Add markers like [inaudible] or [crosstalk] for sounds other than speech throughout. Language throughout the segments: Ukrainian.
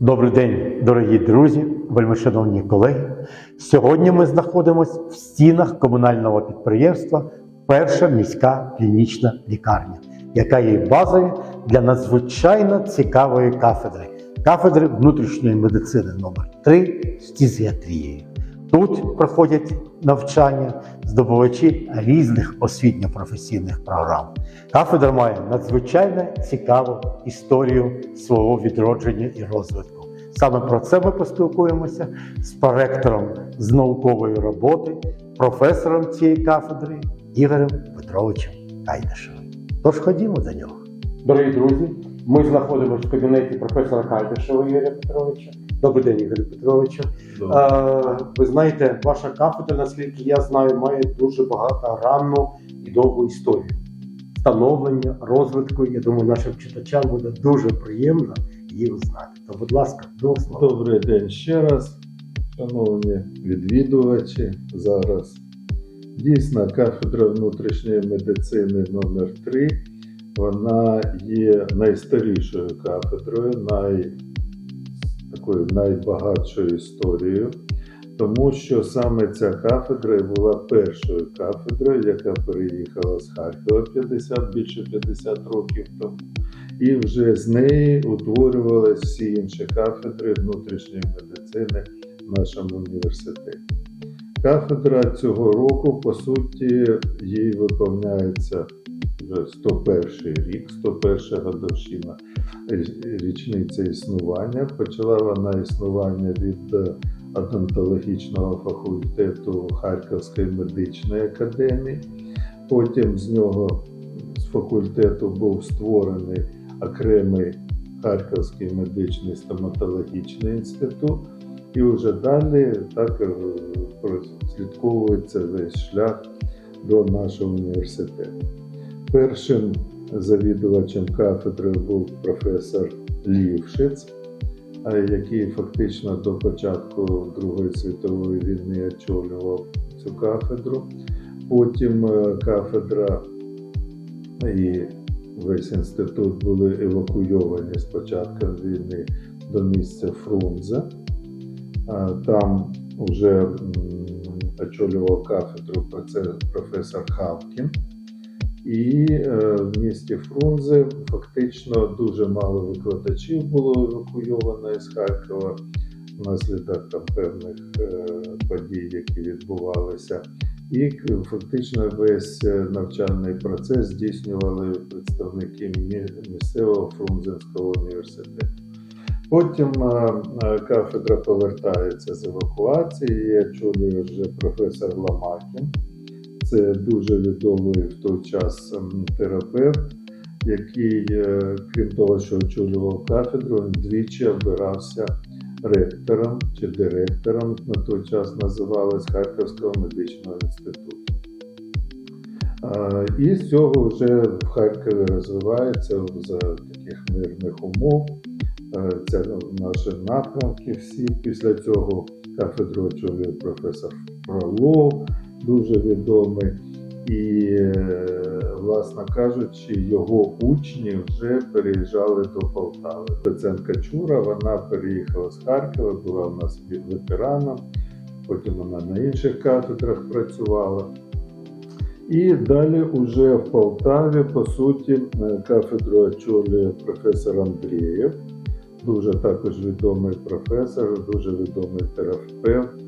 Добрий день, дорогі друзі, вельмишановні колеги. Сьогодні ми знаходимося в стінах комунального підприємства Перша міська клінічна лікарня, яка є базою для надзвичайно цікавої кафедри кафедри внутрішньої медицини номер 3 з фтизіатрією. Тут проходять навчання здобувачі різних освітньо-професійних програм. Кафедра має надзвичайно цікаву історію свого відродження і розвитку. Саме про це ми поспілкуємося з проректором з наукової роботи, професором цієї кафедри Ігорем Петровичем Кайдашевим. Тож ходімо до нього. Дорогі друзі, ми знаходимося в кабінеті професора Кайдашева Ігоря Петровича. Добрий день, Ігор Петровичу. Е, Ви знаєте, ваша кафедра, наскільки я знаю, має дуже багато ранну і довгу історію. Становлення, розвитку. Я думаю, нашим читачам буде дуже приємно її узнати. То, будь ласка, до слова. Добрий день ще раз, шановні відвідувачі. Зараз дійсно кафедра внутрішньої медицини номер 3 вона є найстарішою кафедрою, най, такою найбагатшою історією, тому що саме ця кафедра була першою кафедрою, яка переїхала з Харкова 50, більше 50 років тому. І вже з неї утворювалися всі інші кафедри внутрішньої медицини в нашому університеті. Кафедра цього року, по суті, їй виповняється 101 рік, 101 годовщина річниця існування. Почала вона існування від е, одонтологічного факультету Харківської медичної академії. Потім з нього з факультету був створений окремий Харківський медичний стоматологічний інститут, і вже далі так е, прослідковується весь шлях до нашого університету. Першим завідувачем кафедри був професор Лівшиц, який фактично до початку Другої світової війни очолював цю кафедру. Потім е, кафедра і весь інститут були евакуйовані з початком війни до місця Фрунзе. Там вже очолював кафедру професор Хавкін. І е, в місті Фрунзе фактично дуже мало викладачів було евакуйовано із Харкова внаслідок там певних е, подій, які відбувалися. І фактично весь е, навчальний процес здійснювали представники місцевого Фрунзенського університету. Потім кафедра повертається з евакуації, і очолює вже професор Ламакін. Це дуже відомий в той час ем, терапевт, який, е, крім того, що очолював кафедру, він двічі обирався ректором чи директором, на той час називалось Харківського медичного інституту. І з цього вже в Харкові розвивається за таких мирних умов. Е, Це наші напрямки всі. Після цього кафедру очолює професор Фролов, дуже відомий. І, е, власне кажучи, його учні вже переїжджали до Полтави. Доцентка Чура вона переїхала з Харкова, була в нас ветераном, потім вона на інших кафедрах працювала. І далі уже в Полтаві, по суті, е, кафедру очолює професор Андрієв, дуже також відомий професор, дуже відомий терапевт.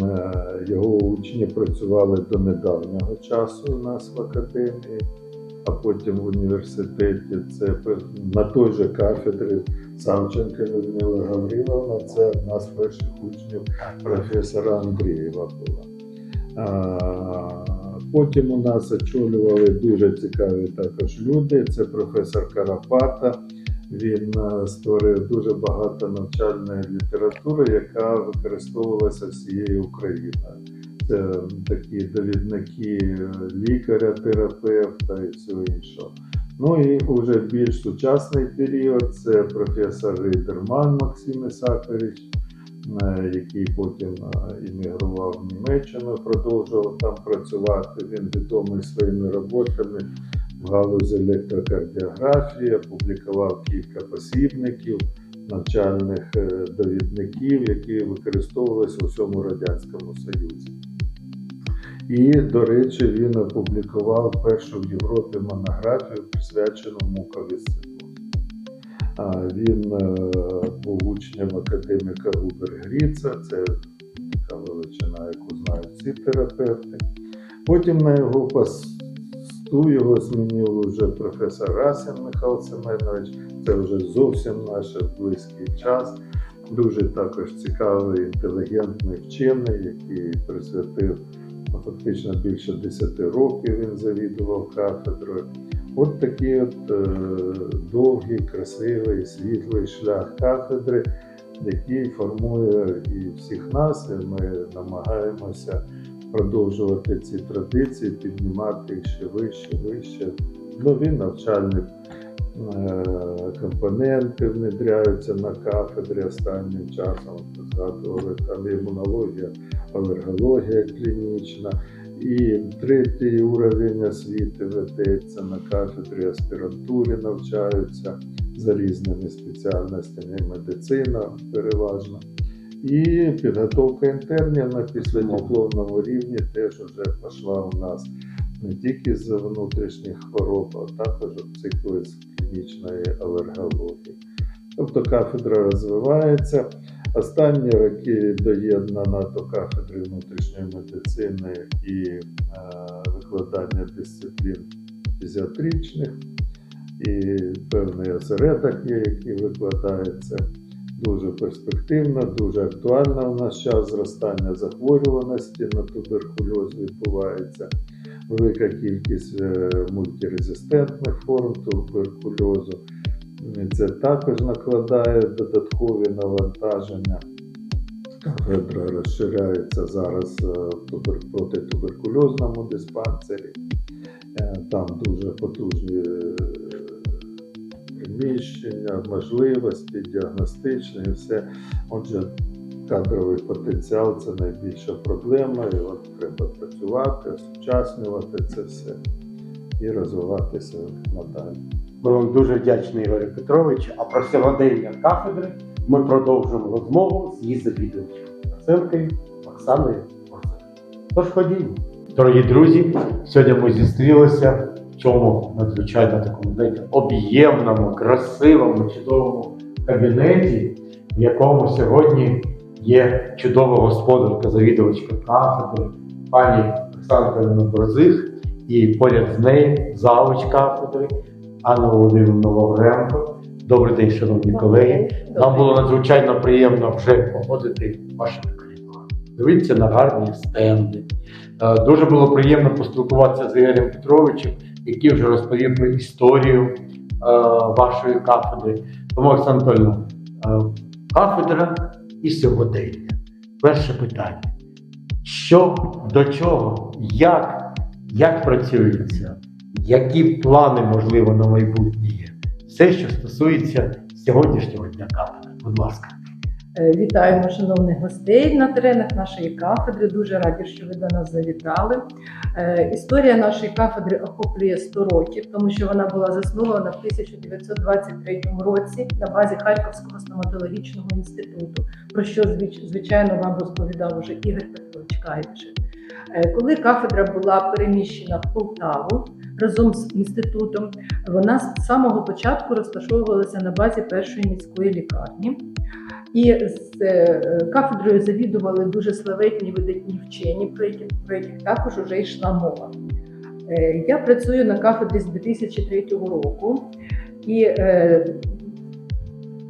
Е, Його учні працювали до недавнього часу у нас в академії, а потім в університеті. Це на той же кафедрі Савченка Людмила Гавриловна, це одна з перших учнів професора Андрієва була. Потім у нас очолювали дуже цікаві також люди. Це професор Карапата. Він е, створив дуже багато навчальної літератури, яка використовувалася всією Україною. Це такі довідники е, лікаря, терапевта і всього іншого. Ну і вже більш сучасний період це професор Рейдерман Максим Ісакович, е, який потім е, іммігрував в Німеччину, продовжував там працювати. Він відомий своїми роботами в галузі електрокардіографії, опублікував кілька посібників. навчальних е, довідників, які використовувалися у всьому Радянському Союзі. І, до речі, він опублікував першу в Європі монографію, присвячену муковісцидозу. Він е, був учнем академіка Губер Гріца, це така величина, яку знають всі терапевти. Потім на його посту його змінив вже професор Расін Михайло Семенович. Це вже зовсім наш близький час. Дуже також цікавий, інтелігентний вчений, який присвятив ну, фактично більше 10 років він завідував кафедрою. От такий от е, довгий, красивий, світлий шлях кафедри, який формує і всіх нас, і ми намагаємося продовжувати ці традиції, піднімати їх ще вище, вище. Нові навчальні е, компоненти внедряються на кафедрі останнім часом. Згадували там імунологія, алергологія клінічна. І третій уровень освіти ведеться на кафедрі аспірантури, навчаються за різними спеціальностями, медицина переважно. І підготовка інтернів на післядипломному рівні теж вже пішла у нас не тільки з внутрішніх хвороб, а також цикли з клінічної алергології. Тобто кафедра розвивається. Останні роки доєднана до кафедри внутрішньої медицини і е, викладання дисциплін фізіатричних, і певний осередок є, який викладається. Дуже перспективна, дуже актуальна у нас час зростання захворюваності на туберкульоз відбувається. Велика кількість е, мультирезистентних форм туберкульозу. Це також накладає додаткові навантаження. Кафедра розширяється зараз е, протитуберкульозному диспансері. Е, Там дуже потужні приміщення, можливості, діагностичні і все. Отже, кадровий потенціал це найбільша проблема, і от треба працювати, осучаснювати це все і розвиватися надалі. Ми вам дуже вдячні, Ігорю Петрович. А про сьогодення кафедри ми продовжимо розмову з її завідувачем доценткою Оксаною Борзою. Тож ходімо. Дорогі друзі, сьогодні ми зустрілися цьому надзвичайно такому знаєте, об'ємному, красивому, чудовому кабінеті, в якому сьогодні є чудова господарка, завідувачка кафедри, пані Оксана Борзих, і поряд з нею завуч кафедри Анна Володимирівна Лавренко. Добрий день, шановні колеги. Нам було надзвичайно приємно вже походити вашими коридорами. Дивіться на гарні стенди. Е, Дуже було приємно поспілкуватися з Ігорем Петровичем, який вже розповів про історію е, вашої кафедри. Тому, Анатольовна, е, кафедра і сьогодення. Перше питання: що до чого, як, як працюється, які плани, можливо, на майбутнє є? Все, що стосується сьогоднішнього дня кафедри. Будь ласка. Е, Вітаємо шановних гостей на теренах нашої кафедри. Дуже раді, що ви до нас завітали. Е, Історія нашої кафедри охоплює 100 років, тому що вона була заснована в 1923 році на базі Харківського стоматологічного інституту, про що звич- звичайно вам розповідав уже Ігор Петрович Кайдашев. Е, Коли кафедра була переміщена в Полтаву разом з інститутом, вона з самого початку розташовувалася на базі першої міської лікарні. І з е, кафедрою завідували дуже славетні видатні вчені, про яких, про яких також вже йшла мова. Е, Я працюю на кафедрі з 2003 року і е,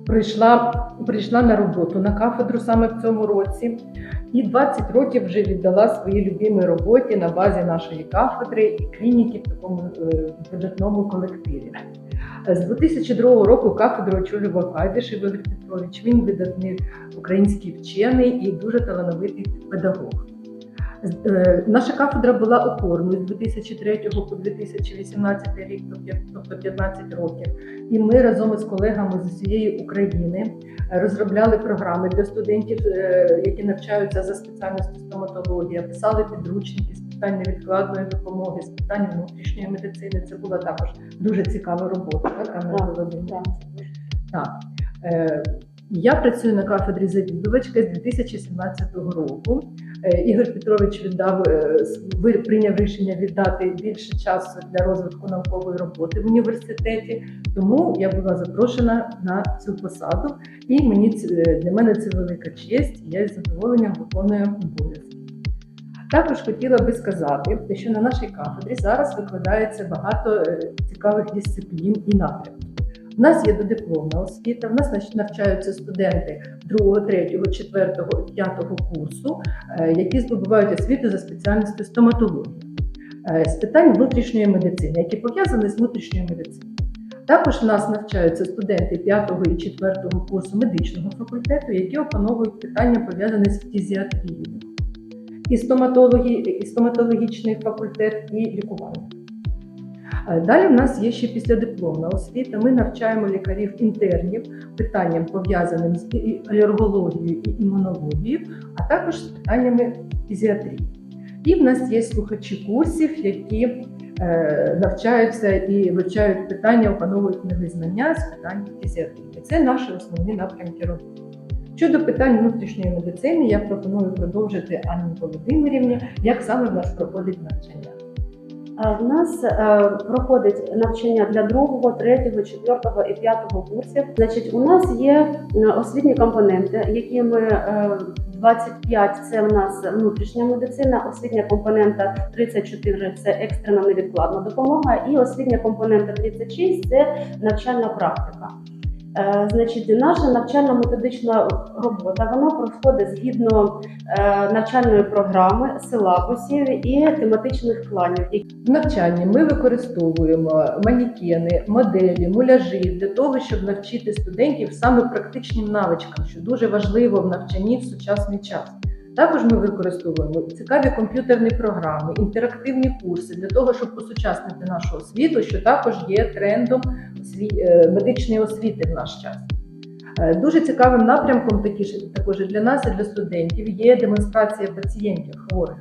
прийшла, прийшла на роботу на кафедру саме в цьому році. І 20 років вже віддала своїй любимій роботі на базі нашої кафедри і клініки в такому е, видатному колективі. З 2002 року кафедру очолював Кайдиш Ігор Петрович. Він видатний український вчений і дуже талановитий педагог. Е, Наша кафедра була опорною з 2003 по 2018 рік, тобто 15 років. І ми разом із колегами з усієї України е, розробляли програми для студентів, е, які навчаються за спеціальністю стоматологія, писали підручники з питань невідкладної допомоги, з питань внутрішньої медицини. Це була також дуже цікава робота, так, Анна Так, Володимирівна? так. Е, Я працюю на кафедрі завідувачка з 2017 року. Е, Ігор Петрович віддав е, прийняв рішення віддати більше часу для розвитку наукової роботи в університеті. Тому я була запрошена на цю посаду, і мені для мене це велика честь. Я з задоволенням виконую обов'язки. Також хотіла би сказати, що на нашій кафедрі зараз викладається багато е, цікавих дисциплін і напрямків. У нас є додипломна освіта, в нас навчаються студенти 2, 3, 4, 5 курсу, е, які здобувають освіту за спеціальністю стоматологія е, з питань внутрішньої медицини, які пов'язані з внутрішньою медициною. Також в нас навчаються студенти 5 і 4 курсу медичного факультету, які опановують питання пов'язані з фтизіатрією, і стоматології, і стоматологічний факультет, і лікування. Е, Далі в нас є ще післядипломна освіта. Ми навчаємо лікарів-інтернів питанням пов'язаним з алергологією і імунологією, а також з питаннями фізіатрії. І в нас є слухачі курсів, які е, навчаються і вивчають питання, опановують нові знання з питань фізіатрії. Це наші основні напрямки роботи. Щодо питань внутрішньої медицини, я пропоную продовжити Анні Володимирівні, як саме в нас проходить навчання. Е, В нас е, проходить навчання для другого, третього, четвертого і п'ятого курсів. Значить, у нас є е, освітні компоненти, які ми е, 25 – це у нас внутрішня медицина, освітня компонента 34 – це екстрена невідкладна допомога, і освітня компонента 36 – це навчальна практика. Е, Значить, наша навчально-методична робота вона проходить згідно е, навчальної програми, силабусів і тематичних планів. В навчанні ми використовуємо манікени, моделі, муляжі для того, щоб навчити студентів саме практичним навичкам, що дуже важливо в навчанні в сучасний час. Також ми використовуємо цікаві комп'ютерні програми, інтерактивні курси для того, щоб посучаснити нашу освіту, що також є трендом е, медичної освіти в наш час. Е, Дуже цікавим напрямком також для нас і для студентів є демонстрація пацієнтів хворих.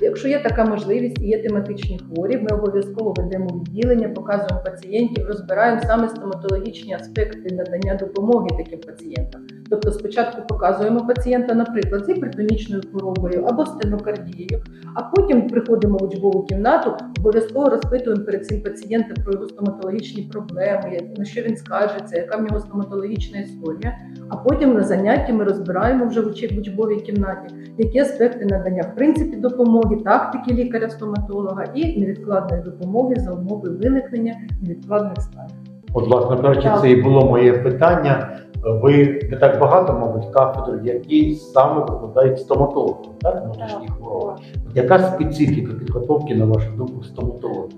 Якщо є така можливість і є тематичні хворі, ми обов'язково ведемо відділення, показуємо пацієнтів, розбираємо саме стоматологічні аспекти надання допомоги таким пацієнтам. Тобто спочатку показуємо пацієнта, наприклад, з гіпертонічною хворобою або стенокардією, а потім приходимо в учбову кімнату, обов'язково розпитуємо перед цим пацієнта про його стоматологічні проблеми, на що він скаржиться, яка в нього стоматологічна історія. А потім на занятті ми розбираємо вже в учбовій кімнаті, які аспекти надання в принципі допомоги, тактики лікаря-стоматолога і невідкладної допомоги за умови виникнення невідкладних станів. От, власне кажучи, це і було моє питання. Ви не так багато, мабуть, кафедр, які саме викладають стоматологів, так? Внутрішні хвороби. Яка специфіка підготовки, на вашу думку, стоматологів?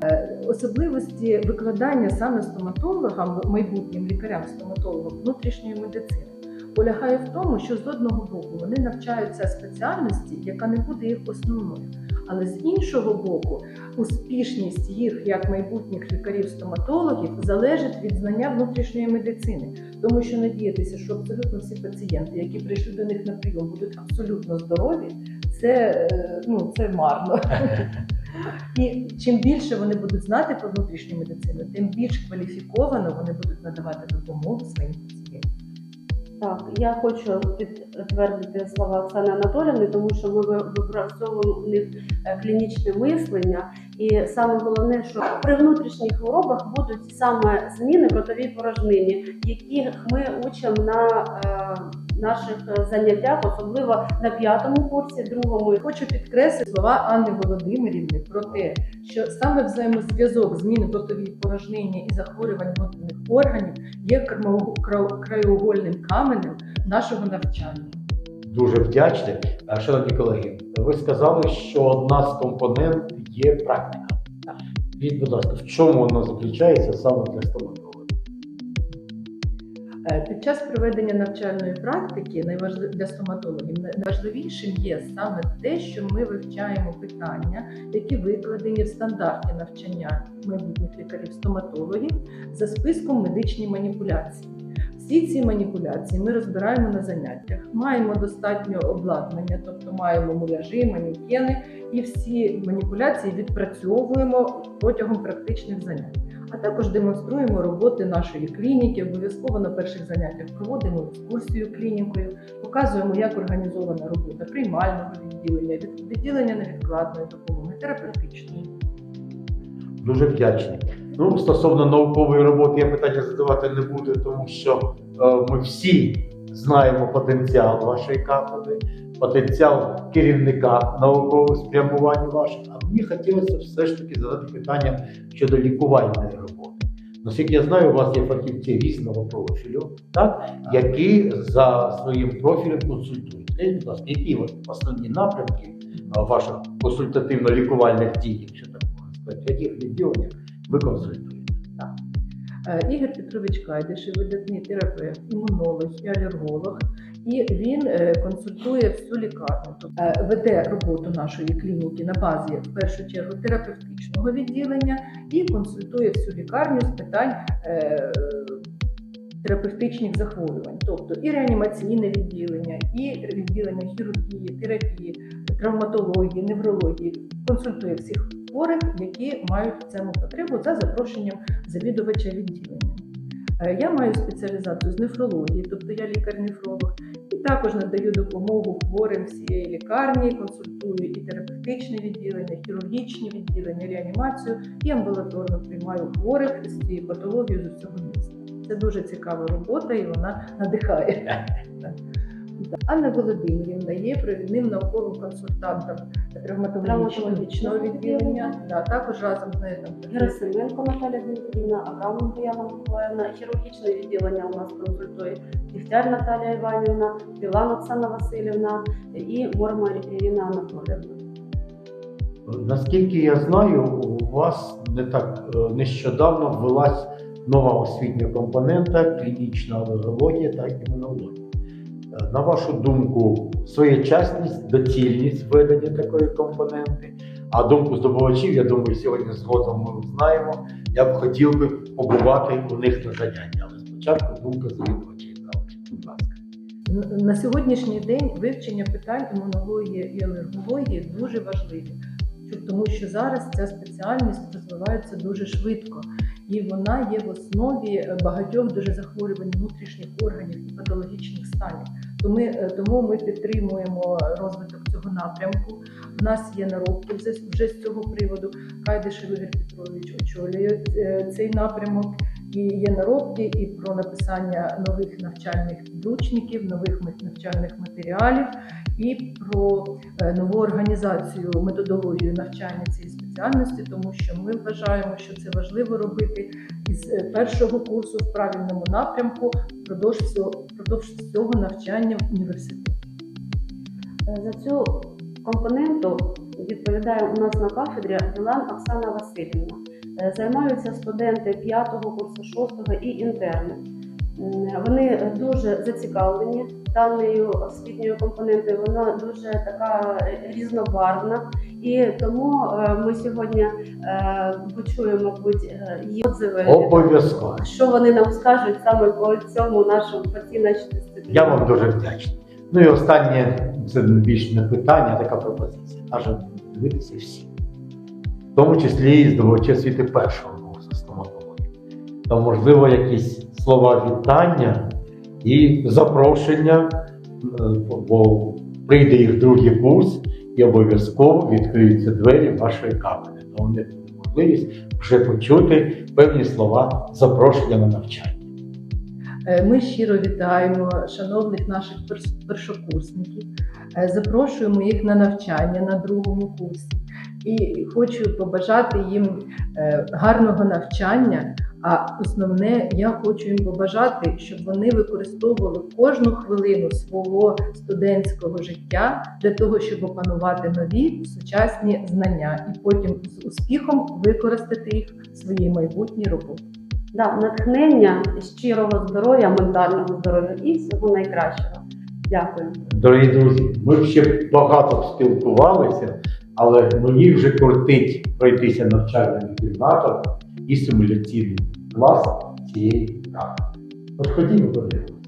Особливості викладання саме стоматологам, майбутнім лікарям-стоматологам внутрішньої медицини полягає в тому, що з одного боку вони навчаються спеціальності, яка не буде їх основною. Але з іншого боку, успішність їх як майбутніх лікарів-стоматологів залежить від знання внутрішньої медицини, тому що надіятися, що абсолютно всі пацієнти, які прийшли до них на прийом, будуть абсолютно здорові, це, е, ну, це марно. І чим більше вони будуть знати про внутрішню медицину, тим більш кваліфіковано вони будуть надавати допомогу своїм пацієнтам. Так, я хочу підтвердити слова Оксани Анатоліївни, тому що ми ви- випрацьовуємо в них е, клінічне мислення. І саме головне, що при внутрішніх хворобах будуть саме зміни в ротовій порожнині, яких ми учимо на е, наших е, заняттях, особливо на п'ятому курсі, другому. Хочу підкреслити слова Анни Володимирівни про те, що саме взаємозв'язок змін в ротовій порожнині і захворювань внутрішніх органів є краєугольним каменем нашого навчання. Дуже вдячний. Шановні колеги, ви сказали, що одна з компонент є практика. Так. Скажіть, будь ласка, в чому вона заключається саме для стоматолога? Е, Під час проведення навчальної практики для стоматологів найважливішим є саме те, що ми вивчаємо питання, які викладені в стандарті навчання майбутніх лікарів-стоматологів за списком медичні маніпуляції. Всі ці маніпуляції ми розбираємо на заняттях. Маємо достатньо обладнання, тобто маємо муляжі, манікени, і всі маніпуляції відпрацьовуємо протягом практичних занять. А також демонструємо роботи нашої клініки. Обов'язково на перших заняттях проводимо екскурсію клінікою, показуємо, як організована робота приймального відділення, відділення невідкладної допомоги, терапевтичної. Дуже вдячний. Ну, стосовно наукової роботи я питання задавати не буду, тому що е, ми всі знаємо потенціал вашої кафедри, потенціал керівника наукового спрямування ваших. А мені хотілося все ж таки задати питання щодо лікувальної роботи. Наскільки я знаю, у вас є фахівці різного профілю, так, які за своїм профілем консультують. Скажіть, будь які основні напрямки ваших консультативно-лікувальних дій, якщо так можна сказати, яких відділеннях ви консультуєте? Е, Ігор Петрович Кайдиш, видатний терапевт, імунолог і алерголог. І він е, консультує всю лікарню, тобто е, веде роботу нашої клініки на базі в першу чергу терапевтичного відділення і консультує всю лікарню з питань терапевтичних захворювань, тобто і реанімаційне відділення, і відділення хірургії, терапії, травматології, неврології. Консультує всіх хворих, які мають цьому потребу за запрошенням завідувача відділення. Е, Я маю спеціалізацію з нефрології, тобто я лікар-нефролог, і також надаю допомогу хворим всієї лікарні, консультую і терапевтичне відділення, хірургічні відділення, реанімацію і амбулаторно приймаю хворих з цією патологією з усього міста. Це дуже цікава робота і вона надихає. [laughs] Анна Володимирівна є провідним науковим консультантом травматологічного відділення. Да, також разом з нею там Герасименко Наталя Дмитрівна, Абрамова Яна Миколаївна, хірургічне відділення у нас консультує Дігтяр Наталія Іванівна, Білан Оксана Васильівна і Мормар Ірина Анатоліївна. Наскільки я знаю, у вас не так е, нещодавно ввелась нова освітня компонента клінічна алергологія та імунологія. На вашу думку, своєчасність, доцільність введення такої компоненти, а думку здобувачів, я думаю, сьогодні згодом ми узнаємо. Я б хотів би побувати у них на занятті, але спочатку думка завідувачів. Будь ласка. На сьогоднішній день вивчення питань імунології і алергології дуже важливі, тому що зараз ця спеціальність розвивається дуже швидко, і вона є в основі багатьох дуже захворювань внутрішніх органів і патологічних станів. Тому, е, тому ми підтримуємо розвиток цього напрямку. У нас є наробки вже з цього приводу. Кайдиш Ігор Петрович очолює е, цей напрямок. І є наробки і про написання нових навчальних підручників, нових навчальних матеріалів, і про е, нову організацію, методологію навчання цієї спеціальності, тому що ми вважаємо, що це важливо робити із е, першого курсу в правильному напрямку впродовж всього, впродовж всього навчання в університеті. Е, За цю компоненту відповідає у нас на кафедрі Білан Оксана Васильівна. Е, Займаються студенти 5 курсу, 6 і інтерни. Вони дуже зацікавлені даною освітньою компонентою. Вона дуже така різнобарвна, і тому е, ми сьогодні е, почуємо, мабуть, е, її отзиви. Обов'язково. Що вони нам скажуть саме по цьому нашому по цій нашій дисципліні? Я вам дуже вдячний. Ну і останнє, це більш не питання, а така пропозиція. Аже дивитися всі. В тому числі і здобувачі освіти першого курсу стоматології. То, можливо, якісь слова вітання і запрошення, е, бо прийде їх другий курс і обов'язково відкриються двері вашої кафедри. Тому не буде можливість вже почути певні слова запрошення на навчання. Е, Ми щиро вітаємо шановних наших першокурсників, Е, запрошуємо їх на навчання на другому курсі. І хочу побажати їм гарного навчання. А основне, я хочу їм побажати, щоб вони використовували кожну хвилину свого студентського життя для того, щоб опанувати нові сучасні знання, і потім з успіхом використати їх в своїй майбутній роботі. Да, натхнення, щирого здоров'я, ментального здоров'я і всього найкращого. Дякую. Дорогі друзі, ми ще багато спілкувалися, але мені вже кортить пройтися навчальним кімнатом і симуляційний клас цієї карти. От ходімо подивимося.